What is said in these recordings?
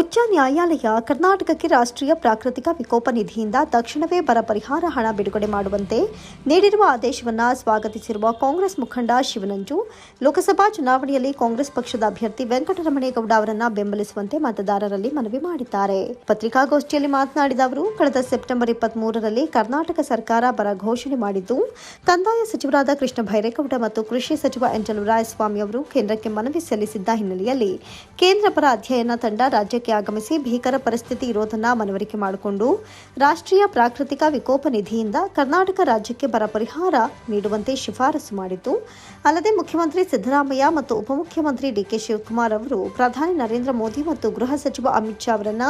ಉಚ್ಚ ನ್ಯಾಯಾಲಯ ಕರ್ನಾಟಕಕ್ಕೆ ರಾಷ್ಟ್ರೀಯ ಪ್ರಾಕೃತಿಕ ವಿಕೋಪ ನಿಧಿಯಿಂದ ತಕ್ಷಣವೇ ಬರ ಪರಿಹಾರ ಹಣ ಬಿಡುಗಡೆ ಮಾಡುವಂತೆ ನೀಡಿರುವ ಆದೇಶವನ್ನು ಸ್ವಾಗತಿಸಿರುವ ಕಾಂಗ್ರೆಸ್ ಮುಖಂಡ ಶಿವನಂಜು. ಲೋಕಸಭಾ ಚುನಾವಣೆಯಲ್ಲಿ ಕಾಂಗ್ರೆಸ್ ಪಕ್ಷದ ಅಭ್ಯರ್ಥಿ ವೆಂಕಟರಮಣೇಗೌಡ ಅವರನ್ನ ಬೆಂಬಲಿಸುವಂತೆ ಮತದಾರರಲ್ಲಿ ಮನವಿ ಮಾಡಿದ್ದಾರೆ. ಪತ್ರಿಕಾಗೋಷ್ಠಿಯಲ್ಲಿ ಮಾತನಾಡಿದ ಅವರು, ಕಳೆದ ಸೆಪ್ಟೆಂಬರ್ ಇಪ್ಪತ್ಮೂರರಲ್ಲಿ ಕರ್ನಾಟಕ ಸರ್ಕಾರ ಬರ ಘೋಷಣೆ ಮಾಡಿದ್ದು, ಕಂದಾಯ ಸಚಿವರಾದ ಕೃಷ್ಣ ಭೈರೇಗೌಡ ಮತ್ತು ಕೃಷಿ ಸಚಿವ ಎನ್. ರಾಯಸ್ವಾಮಿ ಅವರು ಕೇಂದ್ರಕ್ಕೆ ಮನವಿ ಸಲ್ಲಿಸಿದ್ದ ಹಿನ್ನೆಲೆಯಲ್ಲಿ ಕೇಂದ್ರ ಪರ ಅಧ್ಯಯನ ತಂಡ ರಾಜ್ಯಕ್ಕೆ ಆಗಮಿಸಿ ಭೀಕರ ಪರಿಸ್ಥಿತಿ ಇರೋದನ್ನ ಮನವರಿಕೆ ಮಾಡಿಕೊಂಡು ರಾಷ್ಟ್ರೀಯ ಪ್ರಾಕೃತಿಕ ವಿಕೋಪ ನಿಧಿಯಿಂದ ಕರ್ನಾಟಕ ರಾಜ್ಯಕ್ಕೆ ಬರ ಪರಿಹಾರ ನೀಡುವಂತೆ ಶಿಫಾರಸು ಮಾಡಿತು ಅಲ್ಲದೆ ಮುಖ್ಯಮಂತ್ರಿ ಸಿದ್ದರಾಮಯ್ಯ ಮತ್ತು ಉಪಮುಖ್ಯಮಂತ್ರಿ ಡಿಕೆ ಶಿವಕುಮಾರ್ ಅವರು ಪ್ರಧಾನಿ ನರೇಂದ್ರ ಮೋದಿ ಮತ್ತು ಗೃಹ ಸಚಿವ ಅಮಿತ್ ಶಾ ಅವರನ್ನ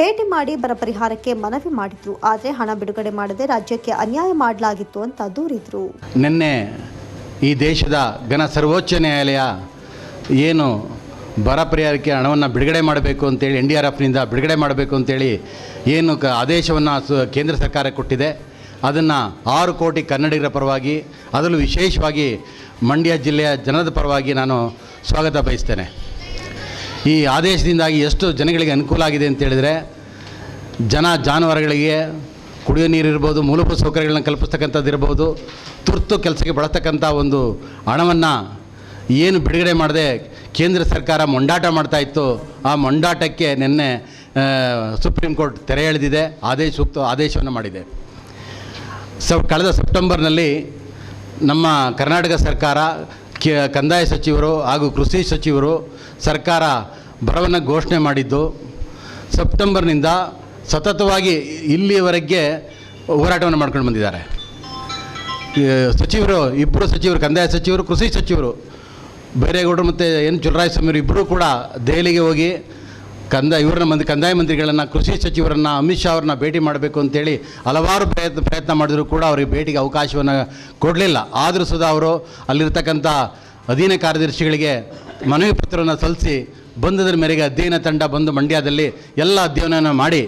ಭೇಟಿ ಮಾಡಿ ಬರ ಪರಿಹಾರಕ್ಕೆ ಮನವಿ ಮಾಡಿದ್ರು. ಆದರೆ ಹಣ ಬಿಡುಗಡೆ ಮಾಡದೆ ರಾಜ್ಯಕ್ಕೆ ಅನ್ಯಾಯ ಮಾಡಲಾಗಿತ್ತು ಅಂತ ದೂರಿದ್ರು. ನಿನ್ನೆ ಈ ದೇಶದ ಘನ ಸರ್ವೋಚ್ಚ ನ್ಯಾಯಾಲಯ ಏನು ಬರ ಪರಿಹಾರಕ್ಕೆ ಹಣವನ್ನು ಬಿಡುಗಡೆ ಮಾಡಬೇಕು ಅಂತೇಳಿ ಎನ್ ಡಿ ಆರ್ ಎಫ್ನಿಂದ ಬಿಡುಗಡೆ ಮಾಡಬೇಕು ಅಂತೇಳಿ ಏನು ಕ ಆದೇಶವನ್ನು ಸು ಕೇಂದ್ರ ಸರ್ಕಾರ ಕೊಟ್ಟಿದೆ. ಅದನ್ನು ಆರು ಕೋಟಿ ಕನ್ನಡಿಗರ ಪರವಾಗಿ, ಅದರಲ್ಲೂ ವಿಶೇಷವಾಗಿ ಮಂಡ್ಯ ಜಿಲ್ಲೆಯ ಜನದ ಪರವಾಗಿ ನಾನು ಸ್ವಾಗತ ಬಯಸ್ತೇನೆ. ಈ ಆದೇಶದಿಂದಾಗಿ ಎಷ್ಟು ಜನಗಳಿಗೆ ಅನುಕೂಲ ಆಗಿದೆ ಅಂತೇಳಿದರೆ ಜನ ಜಾನುವಾರುಗಳಿಗೆ ಕುಡಿಯೋ ನೀರು ಇರ್ಬೋದು, ಮೂಲಭೂತ ಸೌಕರ್ಯಗಳನ್ನ ಕಲ್ಪಿಸ್ತಕ್ಕಂಥದ್ದು ಇರ್ಬೋದು, ತುರ್ತು ಕೆಲಸಕ್ಕೆ ಬಳಸ್ತಕ್ಕಂಥ ಒಂದು ಹಣವನ್ನು ಏನು ಬಿಡುಗಡೆ ಮಾಡದೆ ಕೇಂದ್ರ ಸರ್ಕಾರ ಮೊಂಡಾಟ ಮಾಡ್ತಾ ಇತ್ತು. ಆ ಮೊಂಡಾಟಕ್ಕೆ ನಿನ್ನೆ ಸುಪ್ರೀಂ ಕೋರ್ಟ್ ತೆರೆ ಎಳೆದಿದೆ, ಆದೇಶ ಸೂಕ್ತ ಆದೇಶವನ್ನು ಮಾಡಿದೆ. ಸ ಕಳೆದ ಸೆಪ್ಟೆಂಬರ್ನಲ್ಲಿ ನಮ್ಮ ಕರ್ನಾಟಕ ಸರ್ಕಾರ ಕಂದಾಯ ಸಚಿವರು ಹಾಗೂ ಕೃಷಿ ಸಚಿವರು ಸರ್ಕಾರ ಬರವನ್ನು ಘೋಷಣೆ ಮಾಡಿದ್ದು, ಸೆಪ್ಟೆಂಬರ್ನಿಂದ ಸತತವಾಗಿ ಇಲ್ಲಿಯವರೆಗೆ ಹೋರಾಟವನ್ನು ಮಾಡ್ಕೊಂಡು ಬಂದಿದ್ದಾರೆ. ಸಚಿವರು, ಇಬ್ಬರು ಸಚಿವರು, ಕಂದಾಯ ಸಚಿವರು, ಕೃಷಿ ಸಚಿವರು ಬೈರೇಗೌಡರು ಮತ್ತು ಎನ್ ಚುಲರಾಯಸ್ವಾಮಿಯವರು ಇಬ್ಬರೂ ಕೂಡ ದೆಹಲಿಗೆ ಹೋಗಿ ಕಂದ, ಇವರನ್ನ ಮಂದಿ, ಕಂದಾಯ ಮಂತ್ರಿಗಳನ್ನು, ಕೃಷಿ ಸಚಿವರನ್ನು, ಅಮಿತ್ ಶಾ ಅವ್ರನ್ನ ಭೇಟಿ ಮಾಡಬೇಕು ಅಂತೇಳಿ ಹಲವಾರು ಪ್ರಯತ್ನ ಪ್ರಯತ್ನ ಮಾಡಿದರೂ ಕೂಡ ಅವರಿಗೆ ಭೇಟಿಗೆ ಅವಕಾಶವನ್ನು ಕೊಡಲಿಲ್ಲ. ಆದರೂ ಸುಧಾ ಅವರು ಅಲ್ಲಿರ್ತಕ್ಕಂಥ ಅಧೀನ ಕಾರ್ಯದರ್ಶಿಗಳಿಗೆ ಮನವಿ ಪತ್ರವನ್ನು ಸಲ್ಲಿಸಿ ಬಂದದ್ರ ಮೇರೆಗೆ ಅಧ್ಯಯನ ತಂಡ ಬಂದು ಮಂಡ್ಯದಲ್ಲಿ ಎಲ್ಲ ಅಧ್ಯಯನ ಮಾಡಿ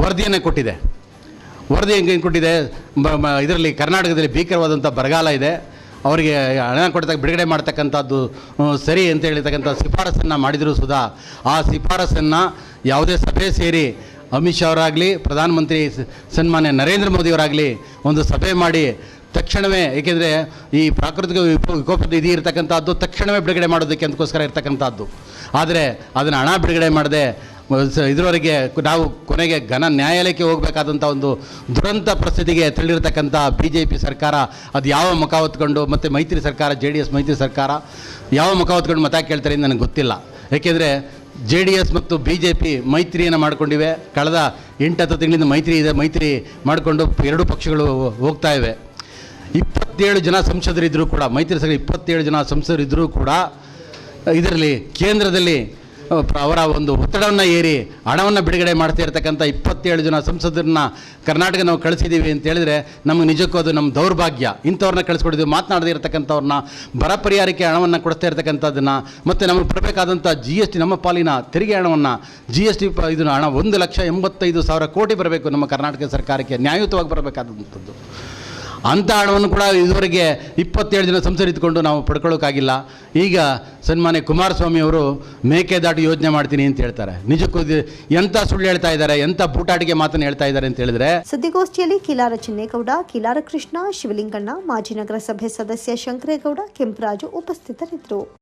ವರದಿಯನ್ನು ಕೊಟ್ಟಿದೆ. ವರದಿ ಹೆಂಗೆ ಕೊಟ್ಟಿದೆ? ಇದರಲ್ಲಿ ಕರ್ನಾಟಕದಲ್ಲಿ ಭೀಕರವಾದಂಥ ಬರಗಾಲ ಇದೆ. ಅವರಿಗೆ ಹಣ ಕೊಡ್ತಕ್ಕ ಬಿಡುಗಡೆ ಮಾಡ್ತಕ್ಕಂಥದ್ದು ಸರಿ ಅಂತ ಹೇಳಿರ್ತಕ್ಕಂಥ ಶಿಫಾರಸನ್ನು ಮಾಡಿದರೂ ಸುಧಾ. ಆ ಶಿಫಾರಸನ್ನು ಯಾವುದೇ ಸಭೆ ಸೇರಿ ಅಮಿತ್ ಶಾ ಅವರಾಗಲಿ, ಪ್ರಧಾನಮಂತ್ರಿ ಸನ್ಮಾನ್ಯ ನರೇಂದ್ರ ಮೋದಿಯವರಾಗಲಿ ಒಂದು ಸಭೆ ಮಾಡಿ, ತಕ್ಷಣವೇ, ಏಕೆಂದರೆ ಈ ಪ್ರಾಕೃತಿಕ ವಿಪ ವಿಕೋಪ ನಿಧಿ ಇರತಕ್ಕಂಥದ್ದು ತಕ್ಷಣವೇ ಬಿಡುಗಡೆ ಮಾಡೋದಕ್ಕೆ ಅದಕ್ಕೋಸ್ಕರ ಇರತಕ್ಕಂಥದ್ದು. ಆದರೆ ಅದನ್ನು ಹಣ ಬಿಡುಗಡೆ ಮಾಡದೆ ಇದುವರೆಗೆ ನಾವು ಕೊನೆಗೆ ಘನ ನ್ಯಾಯಾಲಯಕ್ಕೆ ಹೋಗಬೇಕಾದಂಥ ಒಂದು ದುರಂತ ಪರಿಸ್ಥಿತಿಗೆ ತಳ್ಳಿರ್ತಕ್ಕಂಥ ಬಿ ಜೆ ಪಿ ಸರ್ಕಾರ, ಅದು ಯಾವ ಮುಖ ಹೊತ್ಕೊಂಡು ಮತ್ತು ಮೈತ್ರಿ ಸರ್ಕಾರ ಜೆ ಡಿ ಎಸ್ ಮೈತ್ರಿ ಸರ್ಕಾರ ಯಾವ ಮುಖ ಹೊತ್ಕೊಂಡು ಮತ ಕೇಳ್ತಾರೆ ನನಗೆ ಗೊತ್ತಿಲ್ಲ. ಏಕೆಂದರೆ ಜೆ ಡಿ ಎಸ್ ಮತ್ತು ಬಿ ಜೆ ಪಿ ಮೈತ್ರಿಯನ್ನು ಮಾಡಿಕೊಂಡಿವೆ. ಕಳೆದ ಎಂಟು ಹತ್ತು ತಿಂಗಳಿಂದ ಮೈತ್ರಿ ಇದೆ, ಮೈತ್ರಿ ಮಾಡಿಕೊಂಡು ಎರಡೂ ಪಕ್ಷಗಳು ಹೋಗ್ತಾ ಇವೆ. ಇಪ್ಪತ್ತೇಳು ಜನ ಸಂಸದರಿದ್ದರೂ ಕೂಡ, ಮೈತ್ರಿ ಸರ್ಕಾರ ಇಪ್ಪತ್ತೇಳು ಜನ ಸಂಸದರಿದ್ದರೂ ಕೂಡ, ಇದರಲ್ಲಿ ಕೇಂದ್ರದಲ್ಲಿ ಅವರ ಒಂದು ಒತ್ತಡವನ್ನು ಏರಿ ಹಣವನ್ನು ಬಿಡುಗಡೆ ಮಾಡ್ತಾ ಇರ್ತಕ್ಕಂಥ ಇಪ್ಪತ್ತೇಳು ಜನ ಸಂಸದರನ್ನ ಕರ್ನಾಟಕ ನಾವು ಕಳಿಸಿದ್ದೀವಿ ಅಂತ ಹೇಳಿದ್ರೆ ನಮಗೆ ನಿಜಕ್ಕೂ ಅದು ನಮ್ಮ ದೌರ್ಭಾಗ್ಯ. ಇಂಥವ್ರನ್ನ ಕಳಿಸ್ಕೊಡಿದ್ದೀವಿ ಮಾತನಾಡದೇ ಇರತಕ್ಕಂಥವ್ರನ್ನ, ಬರ ಪರಿಹಾರಕ್ಕೆ ಹಣವನ್ನು ಕೊಡ್ತಾ ಇರ್ತಕ್ಕಂಥದ್ದನ್ನು, ಮತ್ತು ನಮಗೆ ಬರಬೇಕಾದಂಥ ಜಿ ಎಸ್ ಟಿ ನಮ್ಮ ಪಾಲಿನ ತೆರಿಗೆ ಹಣವನ್ನು ಜಿ ಎಸ್ ಟಿ ಪ ಹಣ ಒಂದು ಲಕ್ಷ ಎಂಬತ್ತೈದು ಸಾವಿರ ಕೋಟಿ ಬರಬೇಕು ನಮ್ಮ ಕರ್ನಾಟಕ ಸರ್ಕಾರಕ್ಕೆ, ನ್ಯಾಯಯುತವಾಗಿ ಬರಬೇಕಾದಂಥದ್ದು. ಅಂಥ ಹಣವನ್ನು ಕೂಡ ಇದುವರೆಗೆ ಇಪ್ಪತ್ತೇಳು ಜನ ಸಂಸರಿತ್ಕೊಂಡು ನಾವು ಪಡ್ಕೊಳ್ಳೋಕ್ಕಾಗಿಲ್ಲ ಈಗ ಸನ್ಮಾನ್ಯ ಕುಮಾರಸ್ವಾಮಿ ಅವರು ಮೇಕೆದಾಟು ಯೋಜನೆ ಮಾಡ್ತೀನಿ ಅಂತ ಹೇಳ್ತಾರೆ. ನಿಜಕ್ಕೂ ಎಂಥ ಸುಳ್ಳು ಹೇಳ್ತಾ ಇದ್ದಾರೆ ಎಂಥ ಬೂಟಾಟಿಗೆ ಮಾತನ್ನು ಹೇಳ್ತಾ ಇದ್ದಾರೆ ಅಂತ ಹೇಳಿದ್ರೆ. ಸುದ್ದಿಗೋಷ್ಠಿಯಲ್ಲಿ ಕಿಲಾರ ಚಿನ್ನೇಗೌಡ, ಕಿಲಾರ ಕೃಷ್ಣ, ಶಿವಲಿಂಗಣ್ಣ, ಮಾಜಿ ನಗರಸಭೆ ಸದಸ್ಯ ಶಂಕರೇಗೌಡ, ಕೆಂಪರಾಜು ಉಪಸ್ಥಿತರಿದ್ದರು.